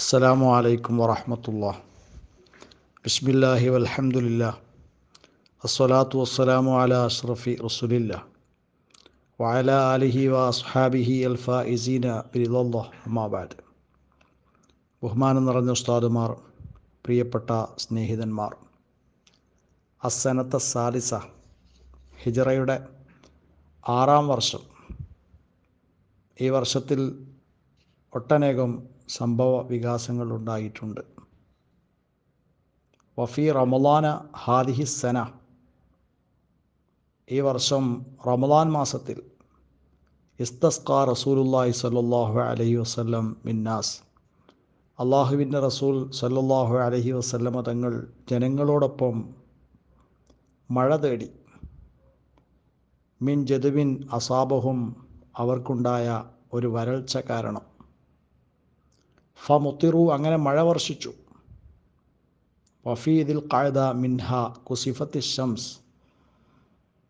അസ്സലാമു അലൈക്കും വറഹമത്തുള്ള ബിസ്മില്ലാഹി വലഹമുല്ല അസ്വലാത്തു വസ്സലാമു അല അഷ്റഫി റസുലില്ല വഅല അലിഹി വസ്ഹാബിഹി അൽഫാ ഇസീന ഫൈസീന അമ്മാബാദ് ബഹുമാനം നിറഞ്ഞ ഉസ്താദുമാർ പ്രിയപ്പെട്ട സ്നേഹിതന്മാർ. അസനത്ത സാലിസ ഹിജറയുടെ ആറാം വർഷം. ഈ വർഷത്തിൽ ഒട്ടനേകം സംഭവ വികാസങ്ങൾ ഉണ്ടായിട്ടുണ്ട് വഫി റമലാന ഹാദിഹി സന. ഈ വർഷം റമലാൻ മാസത്തിൽ ഇസ്തസ്കാ റസൂലുല്ലാഹി സല്ലാഹു അലഹി വസ്ലം മിന്നാസ്. അള്ളാഹുവിന്റെ റസൂൽ സല്ലാഹു അലഹി വസ്ല്ലമ തങ്ങൾ ജനങ്ങളോടൊപ്പം മഴ തേടി. മിൻ ജതുവിൻ അസാബഹും അവർക്കുണ്ടായ ഒരു വരൾച്ച കാരണം. ഫ മുത്തിറു അങ്ങനെ മഴ വർഷിച്ചു. വഫീദിൽ കായദ മിൻഹ കുസിഫത്തി ഷംസ്.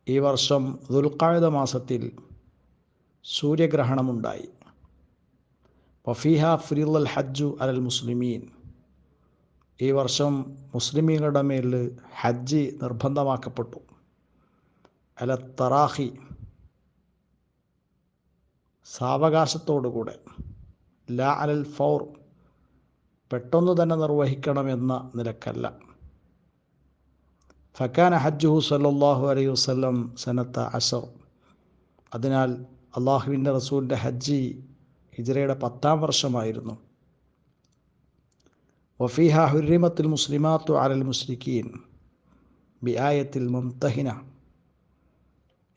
ഈ വർഷം ദുൽഖായദ മാസത്തിൽ സൂര്യഗ്രഹണമുണ്ടായി. വഫീഹ ഫ്രീൽ ഹജ്ജു അലൽ മുസ്ലിമീൻ. ഈ വർഷം മുസ്ലിമീങ്ങളുടെ മേൽ ഹജ്ജ് നിർബന്ധമാക്കപ്പെട്ടു. അല തറാഹി സാവകാശത്തോടുകൂടെ. ലാ അലൽ ഫൗർ പെട്ടെന്ന് തന്നെ നിർവഹിക്കണമെന്ന നിലക്കല്ല. ഫക്കാൻ ഹജ്ജുഹു സല്ലാഹു അലൈഹി വസ്ലം സനത്ത അസർ അതിനാൽ അള്ളാഹുവിന്റെ റസൂലിന്റെ ഹജ്ജി ഹിജറയുടെ പത്താം വർഷമായിരുന്നു. വഫീഹ ഹുരിമത്തിൽ മുസ്ലിമാത്തു അലൽ മുസ്ലിഖീൻ ബിയായത്തിൽ മുംതഹിന.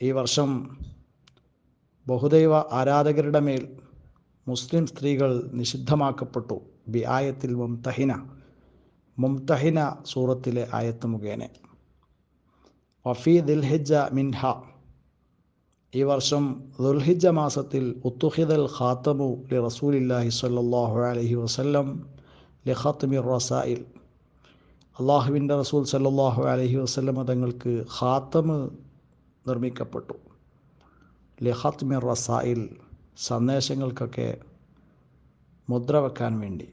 ഈ വർഷം ബഹുദൈവ ആരാധകരുടെ മേൽ മുസ്ലിം സ്ത്രീകൾ നിഷിദ്ധമാക്കപ്പെട്ടു. ബി ആയത്തിൽ മുംതഹിന മുംതഹിന സൂറത്തിലെ ആയത്ത് മുഖേന. വഫി ദിൽഹിജ മിൻഹ. ഈ വർഷം ദുൽഹിജ മാസത്തിൽ ഉത്തുഹിദൽ ഖാത്തമു ലി റസൂലില്ലാഹി സ്വല്ലല്ലാഹു അലൈഹി വസല്ലം ലി ഖാത്തമിർ റസായിൽ. അള്ളാഹുവിന്റെ റസൂൽ സല്ലാഹു അലഹി വസല്ലം തങ്ങൾക്ക് ഖാത്തമ് നിർമ്മിക്കപ്പെട്ടു. ലി ഖാത്തമിർ റസായിൽ. സന്ദേശങ്ങൾക്കൊക്കെ മുദ്ര വെക്കാൻ വേണ്ടി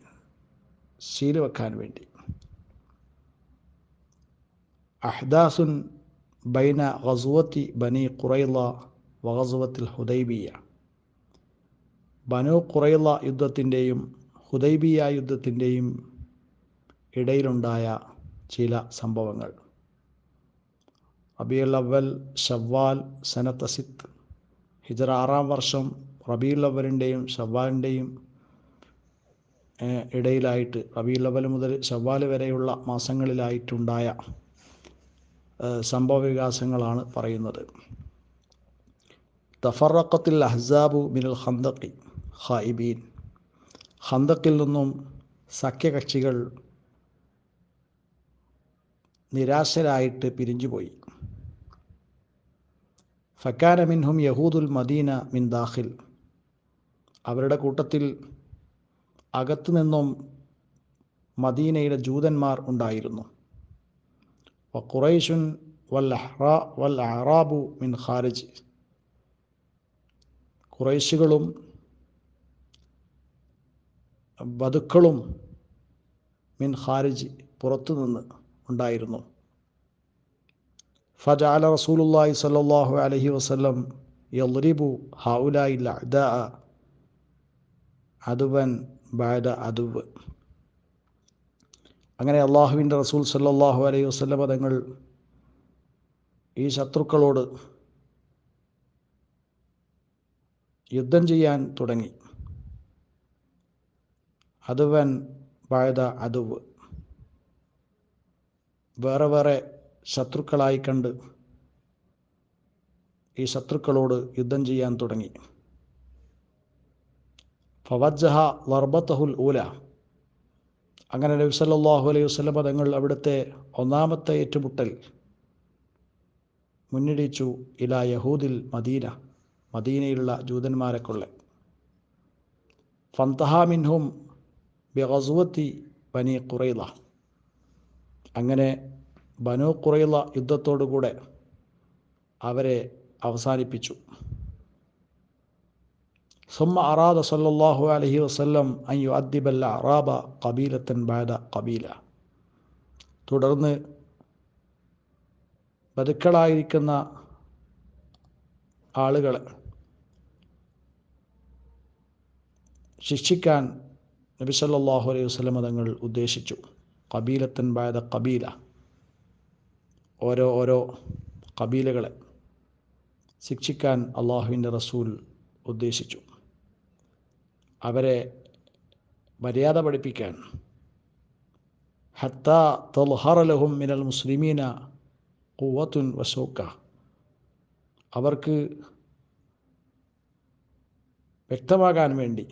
ശീല വെക്കാൻ വേണ്ടി. അഹ്ദാസുൻ ബൈന ഖസുവത്തി ബനി ഖുറൈല വഗസുവത്തിൽ ഹുദൈബിയ. ബനു ഖുറൈല യുദ്ധത്തിന്റെയും ഹുദൈബിയ യുദ്ധത്തിന്റെയും ഇടയിലുണ്ടായ ചില സംഭവങ്ങൾ. റബിയുൽ അവൽ ഷവ്വാൽ സനത്തസിത്ത് ഹിജറ ആറാം വർഷം റബീൽ അവലിന്റെയും ഷവ്വാലിന്റെയും ഇടയിലായിട്ട് റബീലവൽ മുതൽ ഷവ്വാൽ വരെയുള്ള മാസങ്ങളിലായിട്ടുണ്ടായ സംഭവ വികാസങ്ങളാണ് പറയുന്നത്. തഫറക്കത്തിൽ അഹ്സാബു മിനൽ ഹന്തക്കി ഖായിബീൻ. ഹന്തക്കിൽ നിന്നും സഖ്യകക്ഷികൾ നിരാശരായിട്ട് പിരിഞ്ഞുപോയി. ഫക്കാന മിൻഹും യഹൂദുൽ മദീന മിൻ ദാഖിൽ. അവരുടെ കൂട്ടത്തിൽ അകത്തു നിന്നും മദീനയുടെ ജൂതന്മാർ ഉണ്ടായിരുന്നു. ഖുറൈഷുൻ വൽ വൽ മിൻ ഖാരിജ്. ഖുറൈശുകളും ബതുക്കളും മിൻ ഖാരിജ് പുറത്തുനിന്ന് ഉണ്ടായിരുന്നു. ഫജാല റസൂലുല്ലാഹി സല്ലാഹു അലഹി വസ്ലം യൽറിബു ഹൗലായി അദ അതുവൻ ബാദ അതുവ്. അങ്ങനെ അള്ളാഹുവിന്റെ റസൂൽ സല്ലാഹു അലൈഹി വസ്ലം തങ്ങൾ ഈ ശത്രുക്കളോട് യുദ്ധം ചെയ്യാൻ തുടങ്ങി. അതുവൻ ബായത അതുവ്. വേറെ വേറെ ശത്രുക്കളായി കണ്ട് ഈ ശത്രുക്കളോട് യുദ്ധം ചെയ്യാൻ തുടങ്ങി. ഫവജ്ജഹ ലർബത്തഹുൽ ഊല അങ്ങനെ നബി സല്ലല്ലാഹു അലൈഹി വസല്ലം തങ്ങൾ അവിടുത്തെ ഒന്നാമത്തെ ഏറ്റുമുട്ടൽ മുന്നിടിച്ചു ഇല യഹൂദിൽ മദീന മദീനയിലുള്ള ജൂതന്മാരെ കൊള്ള ഫന്തഹാമിൻഹും ബിഗസുവത്തി ബനി ഖുറൈള അങ്ങനെ ബനു ഖുറൈല യുദ്ധത്തോടുകൂടെ അവരെ അവസാനിപ്പിച്ചു. ثم أراد صلى الله عليه وسلم أن يؤدب الأعراب قبيلة بعد قبيلة തുടർന്ന് ബതുക്കളായിരിക്കുന്ന ആളുകളെ ശിക്ഷിക്കാൻ നബി സല്ലല്ലാഹു അലൈഹി വസല്ലം തങ്ങൾ ഉദ്ദേശിച്ചു കബീലത്തൻ ബായത കബീല ഓരോ ഓരോ കബീലകളെ ശിക്ഷിക്കാൻ അള്ളാഹുവിൻ്റെ റസൂൽ ഉദ്ദേശിച്ചു അവരെ മര്യാദ പഠിപ്പിക്കാൻ. ഹത്ത തൽഹറലഹും മിനൽ മുസ്ലിമീന കൂവത്തുൻ വസോക്ക അവർക്ക് വ്യക്തമാകാൻ വേണ്ടി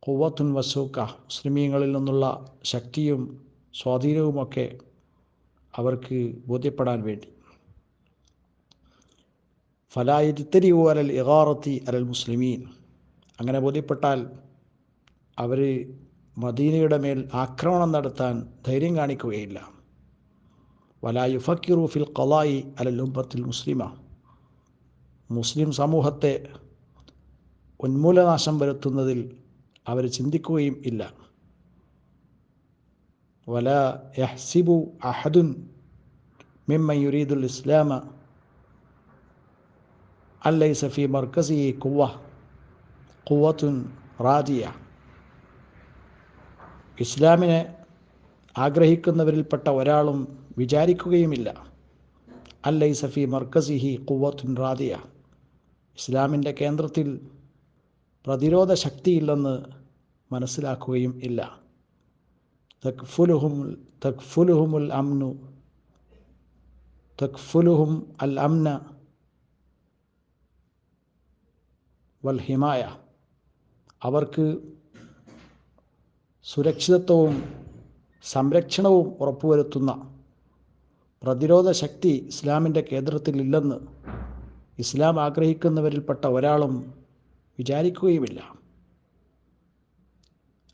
കൂവത്തുൻ വസൂക്ക മുസ്ലിമീങ്ങളിൽ നിന്നുള്ള ശക്തിയും സ്വാധീനവുമൊക്കെ അവർക്ക് ബോധ്യപ്പെടാൻ വേണ്ടി. ഫലായിത്തിരി അലൽ ഇഹാറത്തി അലൽ മുസ്ലിമീൻ. അങ്ങനെ ബോധ്യപ്പെട്ടാൽ അവർ മദീനയുടെ മേൽ ആക്രമണം നടത്താൻ ധൈര്യം കാണിക്കുകയില്ല. വലായു ഫക്കിറു ഫിൽ ഖലായി അലൽ ഉമ്മത്തിൽ മുസ്ലിമ. മുസ്ലിം സമൂഹത്തെ ഉന്മൂലനാശം വരുത്തുന്നതിൽ അവർ ചിന്തിക്കുകയും ഇല്ല. വല യഹ്സിബു അഹദുൻ മിമ്മൻ യുരീദുൽ ഇസ്ലാമ അല്ലൈ സഫി മർക്കസി കുവ കുവത്തുൻ റാദിയ. ഇസ്ലാമിനെ ആഗ്രഹിക്കുന്നവരിൽപ്പെട്ട ഒരാളും വിചാരിക്കുകയുമില്ല. അല്ലൈ സഫി മർക്കസിഹി കുവത്തുൻ റാദിയ. ഇസ്ലാമിന്റെ കേന്ദ്രത്തിൽ പ്രതിരോധ ശക്തിയില്ലെന്ന് മനസ്സിലാക്കുകയും ഇല്ല. തക്ഫുലുഹും തക്ഫുലുഹുമുൽ അംനു തക്ഫുലുഹും അൽ അംന വൽ ഹിമായ. അവർക്ക് സുരക്ഷിതത്വവും സംരക്ഷണവും ഉറപ്പുവരുത്തുന്ന പ്രതിരോധ ശക്തി ഇസ്ലാമിന്റെ കേന്ദ്രത്തിലില്ലെന്ന് ഇസ്ലാം ആഗ്രഹിക്കുന്നവരിൽപ്പെട്ട ഒരാളും വിചാരിക്കുകയുമില്ല.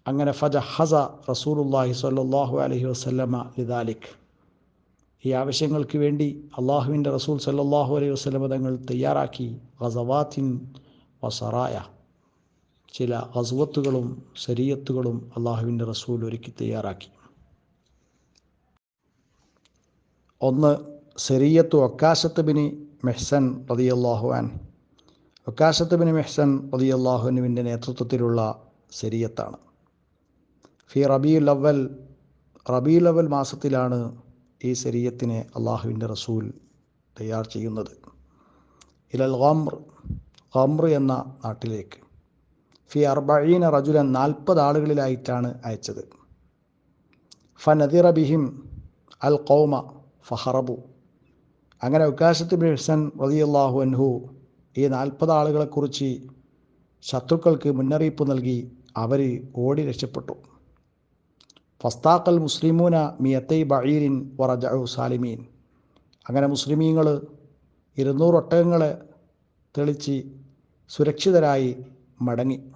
അങ്ങനെ ഫജ ഹസ റസൂലുല്ലാഹി സ്വല്ലല്ലാഹു അലഹി വസല്ലമ ലിദാലിക്. ഈ ആവശ്യങ്ങൾക്ക് വേണ്ടി അള്ളാഹുവിന്റെ റസൂൽ സല്ലാഹു അലൈഹി വസ്ലമ തങ്ങൾ തയ്യാറാക്കി. ഗസവാത്തിൻ വസറായ ചില ഗസുവത്തുകളും ശരീയത്തുകളും അള്ളാഹുവിന്റെ റസൂൽ ഒരുക്കി തയ്യാറാക്കി. ഒന്ന് ശരീയത്തു ഒക്കാശത്ത് ബിനി മെഹ്സൻ റതി അൻ ഒക്കാശത്ത് ബിനി മെഹ്സൻ റതിയല്ലാഹുനുവിന്റെ നേതൃത്വത്തിലുള്ള ശരീയത്താണ് ഫി റബീ അവൽ റബീ അവൽ മാസത്തിലാണ് ഈ ശരീരത്തിനെ അള്ളാഹുവിന്റെ റസൂൽ തയ്യാർ ചെയ്യുന്നത്. ഇലൽ ഗംർ ഗംർ എന്ന നാട്ടിലേക്ക്. ഫി അർബീന റജുലൻ നാൽപ്പത് ആളുകളിലായിട്ടാണ് അയച്ചത്. ഫനദിറ ബിഹിം അൽ കൗമ ഫഹറബു. അങ്ങനെ ഉക്കാശത്ത് ബിഹ്സൻ റതിയല്ലാഹു അൻഹു ഈ നാൽപ്പത് ആളുകളെക്കുറിച്ച് ശത്രുക്കൾക്ക് മുന്നറിയിപ്പ് നൽകി അവർ ഓടി രക്ഷപ്പെട്ടു. ഫസ്താക്കൽ മുസ്ലിമൂന മിയത്തൈ ബഴീരിൻ വറജു സാലിമീൻ. അങ്ങനെ മുസ്ലിമീങ്ങൾ ഇരുന്നൂറ് ഒട്ടകങ്ങളെ തെളിച്ച് സുരക്ഷിതരായി മടങ്ങി.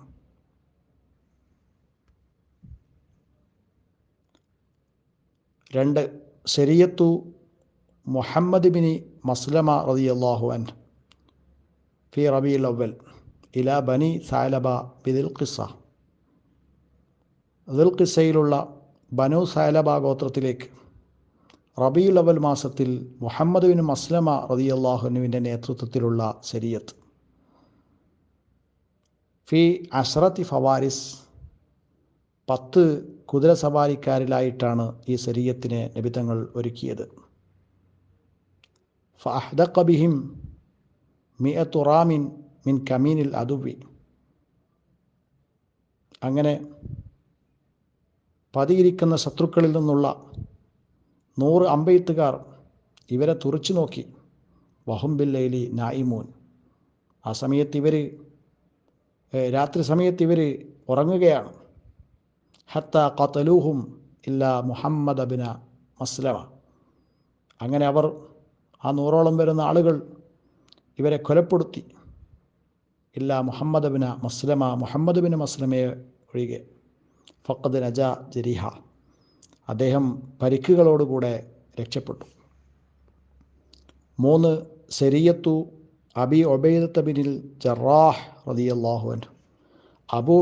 രണ്ട് ശരിയത്തു മുഹമ്മദ് ബിനി മസ്ലമ റതി അള്ളാഹു അൻ ഫി റബി അവൽ ഇല ബനി സാലബ ബിദിൽ ഖിസ ദിൽ ഖിസയിലുള്ള ബനു സാലബ ഗോത്രത്തിലേക്ക് റബിയുൽ അവൽ മാസത്തിൽ മുഹമ്മദ് ബിൻ മസ്ലമ റതി അള്ളാഹുനുവിന്റെ നേതൃത്വത്തിലുള്ള ശരിയത്ത്. ഫി അഷ്റത്തി ഫവാരിസ് പത്ത് കുതിര സവാരിക്കാരിലായിട്ടാണ് ഈ ശരീരത്തിനെ നബിതങ്ങൾ ഒരുക്കിയത്. ഫഹദക്കബിഹിം മിയത്തു തുറാമിൻ മിൻ കമീനിൽ അതുവി അങ്ങനെ പതിയിരിക്കുന്ന ശത്രുക്കളിൽ നിന്നുള്ള നൂറ് അമ്പെയ്ത്തുകാർ ഇവരെ തുറച്ചു നോക്കി. വഹുംബില്ലയിലി നായിമൂൻ. ആ സമയത്ത് ഇവർ രാത്രി സമയത്ത് ഇവർ ഉറങ്ങുകയാണ്. ഹത്ത ഖത്തലൂഹും ഇല്ല മുഹമ്മദ് അബിന മസ്ലമ. അങ്ങനെ അവർ ആ നൂറോളം വരുന്ന ആളുകൾ ഇവരെ കൊലപ്പെടുത്തി. ഇല്ല Muhammad bin Maslama Muhammad bin മസ്ലമയെ ഒഴികെ. ഫക്കദ് നജ ജരിഹ. അദ്ദേഹം പരിക്കുകളോടുകൂടെ രക്ഷപ്പെട്ടു. മൂന്ന് സെരിയത്തു അബി ഒബൈദത്ത് ബിനിൽ ജറാഹ് റതിയല്ലാഹു അബൂ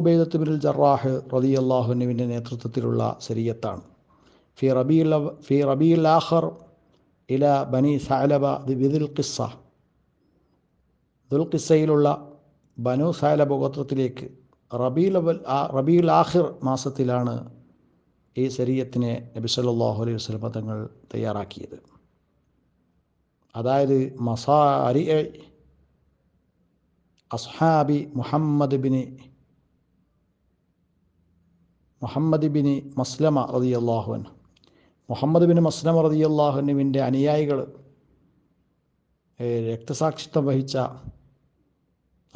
ജറാഹ് റതി അള്ളാഹുനുവിന്റെ നേതൃത്വത്തിലുള്ള ശരീയത്താണ്. ഫി റബി ഫി റബീൽ ആഹർ ഇല ബനി സാലബ ദി വിദിൽ ഖിസ്സ. ദുൽഖിസയിലുള്ള ബനു സാലബ ഗോത്രത്തിലേക്ക് റബീൽ റബീൽ ആഖിർ മാസത്തിലാണ് ഈ ശരീരത്തിനെ നബി സല്ലല്ലാഹു അലൈഹി വസല്ലം തങ്ങൾ തയ്യാറാക്കിയത്. അതായത് മസാ അരി അസ്ഹാബി Muhammad bin Muhammad bin Maslama റതിയല്ലാഹുൻ Muhammad bin Maslama റതിയല്ലാഹുനുവിന്റെ അനുയായികൾ രക്തസാക്ഷിത്വം വഹിച്ച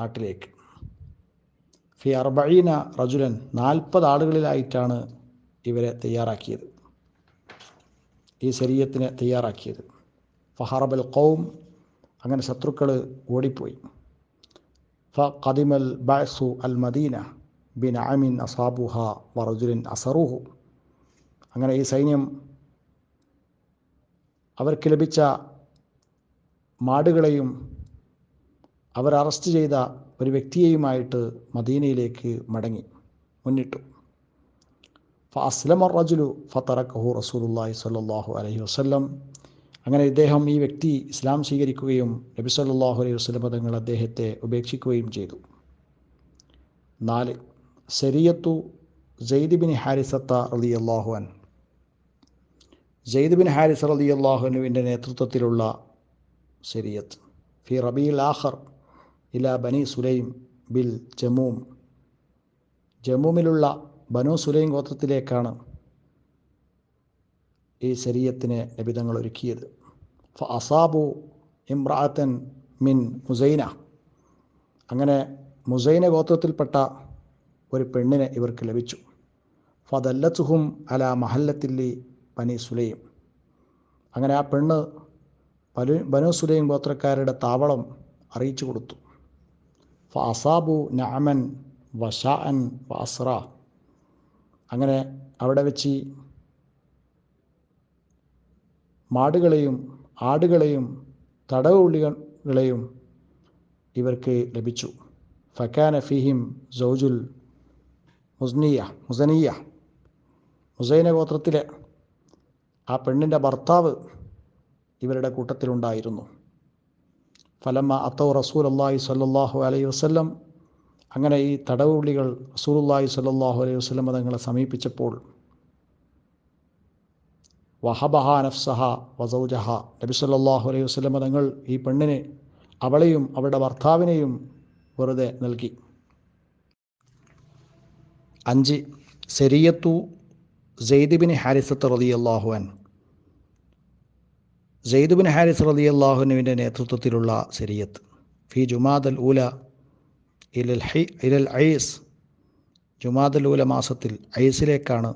നാട്ടിലേക്ക്. ഫി അർബീന റജുലൻ നാൽപ്പത് ആളുകളിലായിട്ടാണ് ഇവരെ തയ്യാറാക്കിയത്. ഈ ശരീരത്തിനെ തയ്യാറാക്കിയത്. ഫഹറബൽ കൗം അങ്ങനെ ശത്രുക്കൾ ഓടിപ്പോയി. ഫ കദിമൽ ബാസു അൽ മദീന ബിൻ അമിൻ അസാബുഹ വറജുലിൻ അസറുഹു. അങ്ങനെ ഈ സൈന്യം അവർക്ക് ലഭിച്ച മാടുകളെയും അവർ അറസ്റ്റ് ചെയ്ത ഒരു വ്യക്തിയെയുമായിട്ട് മദീനയിലേക്ക് മടങ്ങി മുന്നിട്ടു. ഫസ്ലമ റജുലു ഫത്തറക്കഹു റസൂലുല്ലാഹി സ്വല്ലല്ലാഹു അലൈഹി വസ്ല്ലം. അങ്ങനെ ഇദ്ദേഹം ഈ വ്യക്തി ഇസ്ലാം സ്വീകരിക്കുകയും നബി സല്ലാഹു അലൈഹി വസ്ലം തങ്ങൾ അദ്ദേഹത്തെ ഉപേക്ഷിക്കുകയും ചെയ്തു. നാല് ശരിയത്തു ജെയ്ദ് ബിൻ ഹാരിസത്ത റളിയല്ലാഹു അൻ ജെയ്ദ് ബിൻ ഹാരിസ് അള്ളാഹുനുവിന്റെ നേതൃത്വത്തിലുള്ള ശരിയത്ത് ഫി റബീൽ ആഖർ ഇല ബനി സുലൈം ബിൽ ജമൂം. ജമൂമിലുള്ള ബനു സുലൈം ഗോത്രത്തിലേക്കാണ് ഈ ശരീരത്തിനെ നബിതങ്ങൾ ഒരുക്കിയത്. ഫ അസാബു ഇമ്രാത്തൻ മിൻ മുസൈന. അങ്ങനെ മുസൈന ഗോത്രത്തിൽപ്പെട്ട ഒരു പെണ്ണിനെ ഇവർക്ക് ലഭിച്ചു. ഫതല്ലത്തുഹും അല മഹല്ലത്തില്ലി ബനി സുലൈം. അങ്ങനെ ആ പെണ്ണ് പലു ബനു സുലൈം ഗോത്രക്കാരുടെ താവളം അറിയിച്ചു കൊടുത്തു. ഫാസാബു നഅമൻ വഷാഅൻ വാസ്ര അങ്ങനെ അവിടെ വെച്ച് മാടുകളെയും ആടുകളെയും തടവുള്ളികളെയും ഇവർക്ക് ലഭിച്ചു. ഫക്കാന ഫിഹിം സൗജുൽ മുസ്നിയ മുസനിയ മുസൈന ഗോത്രത്തിലെ ആ പെണ്ണിന്റെ ഭർത്താവ് ഇവരുടെ കൂട്ടത്തിലുണ്ടായിരുന്നു. ഫലമ്മ അത്തൗ റസൂൽ അള്ളാഹി സല്ലാഹു അലൈഹി വസ്ല്ലം. അങ്ങനെ ഈ തടവുള്ളികൾ റസൂലുള്ളാഹി സല്ലാഹു അലൈഹി വസ്ലം തങ്ങളെ സമീപിച്ചപ്പോൾ വഹബഹ നഫ്സഹ വസൗജഹ. നബി സല്ലാഹു അലൈഹി വസ്ലം തങ്ങൾ ഈ പെണ്ണിനെ അവളെയും അവളുടെ ഭർത്താവിനെയും വെറുതെ നൽകി. അഞ്ച് സെരിയത്തു ജെയ്ദുബിൻ ബിൻ ഹാരിസത്ത് റളിയല്ലാഹു അൻ ജെയ്ദുബിൻ ഹാരിസ് ഹാരിസ് അള്ളാഹുനുവിന്റെ നേതൃത്വത്തിലുള്ള സെരിയത്ത്. ഫി ജുമാദൽ ഊല ഇലൽ ഹൈ ഇലൽ ഐസ്. ജുമാദൽ ഊല മാസത്തിൽ ഐസിലേക്കാണ്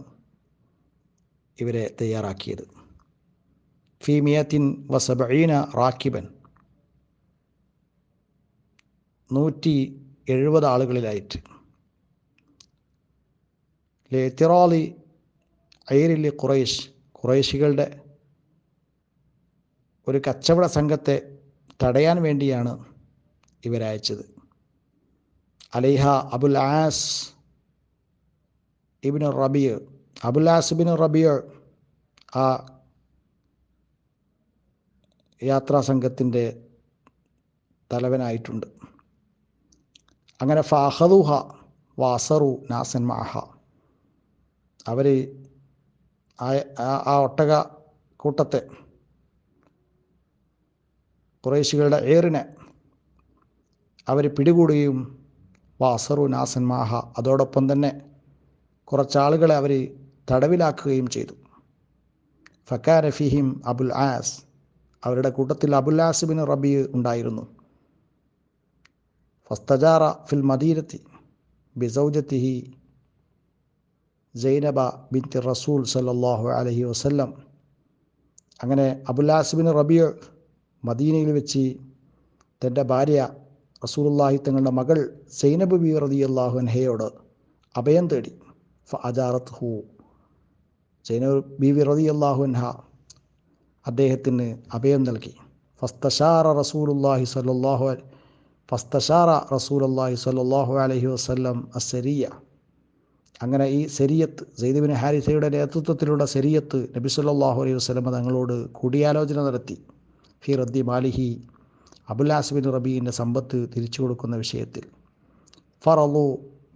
ഇവരെ തയ്യാറാക്കിയത്. ഫി മിയത്തിൻ വസബീന റാക്കിബൻ. നൂറ്റി എഴുപത് ആളുകളിലായിട്ട് ലെത്തിറാലി ഐരില്ലി ഖുറൈഷ് ഖുറൈശികളുടെ ഒരു കച്ചവട സംഘത്തെ തടയാൻ വേണ്ടിയാണ് ഇവരയച്ചത് അലൈഹ Abul As ibn Rabia Abul As ibn Rabia ആ യാത്രാ സംഘത്തിന്റെ തലവനായിട്ടുണ്ട്. അങ്ങനെ ഫാഹദുഹ വാസറു നാസൻ മാഹ അവർ ആ ഒട്ടക കൂട്ടത്തെ കുറേശികളുടെ ഏറിനെ അവർ പിടികൂടുകയും വാസറു നാസന്മാഹ മാഹ അതോടൊപ്പം തന്നെ കുറച്ചാളുകളെ അവർ തടവിലാക്കുകയും ചെയ്തു. ഫക്കാരഫിഹിം അബുൽ ആസ് അവരുടെ കൂട്ടത്തിൽ അബുൽ ആസിബിൻ റബി ഉണ്ടായിരുന്നു. ഫസ്തജാറ ഫിൽ മദീരത്തി ബിസൗജത്തിഹി സൈനബ ബിൻതി റസൂൽ സല്ലാഹു അലഹി വസ്ല്ലം. അങ്ങനെ അബുല്ലാസിബിൻ റബിയ മദീനയിൽ വെച്ച് തന്റെ ഭാര്യ റസൂലുള്ളാഹി തങ്ങളുടെ മകൾ സൈനബ് ബി റളിയല്ലാഹു അൻഹയോട് അഭയം തേടി. ഫ അജാറത്ത് ഹു സൈനബ് ബി വി റളിയല്ലാഹു അൻഹ അദ്ദേഹത്തിന് അഭയം നൽകി. ഫസ്തഷാറ റസൂലുല്ലാഹി സല്ലാഹു ഫസ്തഷാറ റസൂലുല്ലാഹി സല്ലാഹു അലഹി വസ്ലം അസരിയ അങ്ങനെ ഈ സെരിയത്ത് സെയ്ദുബിൻ ഹാരിസയുടെ നേതൃത്വത്തിലുള്ള സെരിയത്ത് നബി സല്ലാഹു അലൈഹി വസ്ലമ തങ്ങളോട് കൂടിയാലോചന നടത്തി. ഫി റദ്ദി മാലിഹി അബുലാസ്ബിൻ റബീന്റെ സമ്പത്ത് തിരിച്ചു കൊടുക്കുന്ന വിഷയത്തിൽ. ഫറലു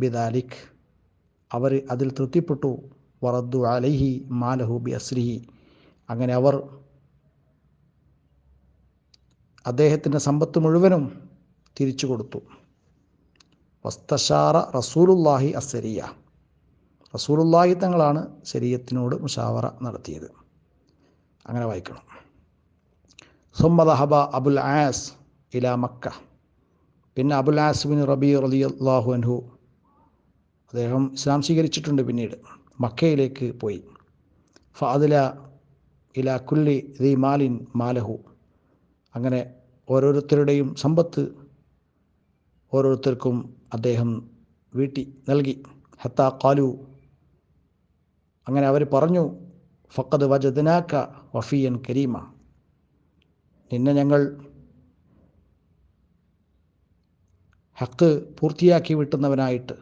ബിദാലിഖ് അവർ അതിൽ തൃപ്തിപ്പെട്ടു. വറദ്ദു അലൈഹി മാലഹു ബി അസ്രിഹി അങ്ങനെ അവർ അദ്ദേഹത്തിന്റെ സമ്പത്ത് മുഴുവനും തിരിച്ചു കൊടുത്തു. വസ്തഷാറ റസൂലുല്ലാഹി അസരിയ റസൂലുല്ലാഹി തങ്ങളാണ് ശരീരത്തിനോട് മുഷാവറ നടത്തിയത്. അങ്ങനെ വായിക്കണം. സുമ്മദഹബ അബുൽ ആസ് ഇല മക്ക. പിന്നെ അബുൽ ആസ് ബിൻ റബി റലി അള്ളാഹു അൻഹു. അദ്ദേഹം ഇസ്ലാം സ്വീകരിച്ചിട്ടുണ്ട് പിന്നീട്. മക്കയിലേക്ക് പോയി. ഫാദില ഇല കുല്ലി ദി മാലിൻ മാലഹു. അങ്ങനെ ഓരോരുത്തരുടെയും സമ്പത്ത് ഓരോരുത്തർക്കും അദ്ദേഹം വീട്ടി നൽകി. ഹത്താ കാലു അങ്ങനെ അവർ പറഞ്ഞു ഫക്കത് വജദനാക്ക വഫിയൻ കരീമ. നിന്നെ ഞങ്ങൾ ഹക്ക് പൂർത്തിയാക്കി വിട്ടുന്നവനായിട്ട്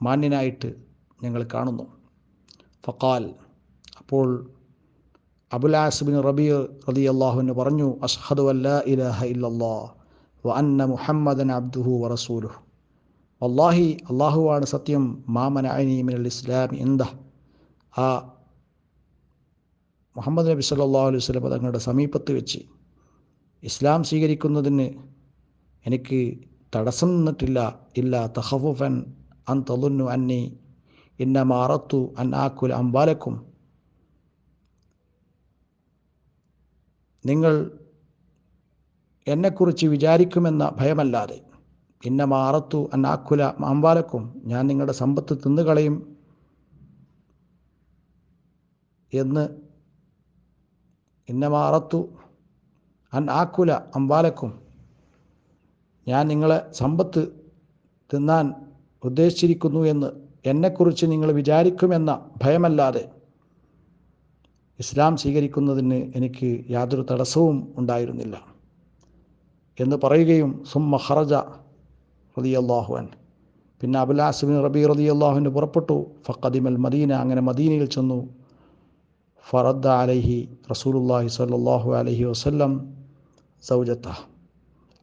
മാന്യനായിട്ട് ഞങ്ങൾ കാണുന്നു. ഫക്കാൽ അപ്പോൾ അബുലാസ്ബിൻ റബി അള്ളാഹുവിന് പറഞ്ഞു അഷ്ഹദു അല്ല ഇലഹ ഇല്ലല്ലാ വ അന്ന മുഹമ്മദൻ അബ്ദുഹു വറസൂലുഹു അള്ളാഹി അള്ളാഹുവാണ് സത്യം മാമന അനീമിൻ ഇസ്ലാം എന്താ ആ മുഹമ്മദ് നബി സല്ലാ അലൈഹി സ്വലം തങ്ങളുടെ സമീപത്ത് വെച്ച് ഇസ്ലാം സ്വീകരിക്കുന്നതിന് എനിക്ക് തടസ്സം നിന്നിട്ടില്ല. ഇല്ല തഹഫുഫൻ അൻ തലുന്നു അന്നി ഇന്ന മാറത്തു അൻ ആക്കുൽ അംബാലക്കും. നിങ്ങൾ എന്നെക്കുറിച്ച് വിചാരിക്കുമെന്ന ഭയമല്ലാതെ ഇന്ന മാറത്തു അൻ ആക്കുല അംബാലക്കും ഞാൻ നിങ്ങളുടെ സമ്പത്ത് തിന്നുകളയും. എന്ന് ഇന്ന മാറത്തു അൻ ആക്കുല അമ്പാലക്കും ഞാൻ നിങ്ങളെ സമ്പത്ത് തിന്നാൻ ഉദ്ദേശിച്ചിരിക്കുന്നു എന്ന് എന്നെക്കുറിച്ച് നിങ്ങൾ വിചാരിക്കുമെന്ന ഭയമല്ലാതെ ഇസ്ലാം സ്വീകരിക്കുന്നതിന് എനിക്ക് യാതൊരു തടസ്സവും ഉണ്ടായിരുന്നില്ല എന്ന് പറയുകയും സുമ്മ ഹറജ റതി അള്ളാഹുഅൻ പിന്നെ അബുലാസുബിൻ റബി റതി അള്ളാഹുവിന് പുറപ്പെട്ടു. ഫക്കദിമൽ മദീന അങ്ങനെ മദീനയിൽ ചെന്നു. ഫറദ്ദ അലഹി റസൂലുല്ലാഹി സല്ലാഹു അലഹി വസ്ല്ലം സൗജത്ത.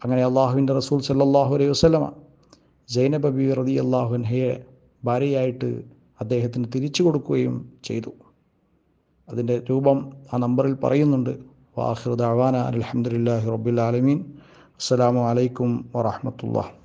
അങ്ങനെ അള്ളാഹുവിന്റെ റസൂൽ സല്ലാഹു അലൈഹി വസ്ലമ ജൈനബ് ബി റതി അള്ളാഹുൻഹയെ ഭാര്യയായിട്ട് അദ്ദേഹത്തിന് തിരിച്ചു കൊടുക്കുകയും ചെയ്തു. അതിന്റെ രൂപം ആ നമ്പറിൽ പറയുന്നുണ്ട്. വാഹിർ ദാവാന അലഹമുല്ലാഹി റബ്ബുൽ ആലമീൻ. അസ്സാം വലൈക്കും വാഹമത്തുള്ള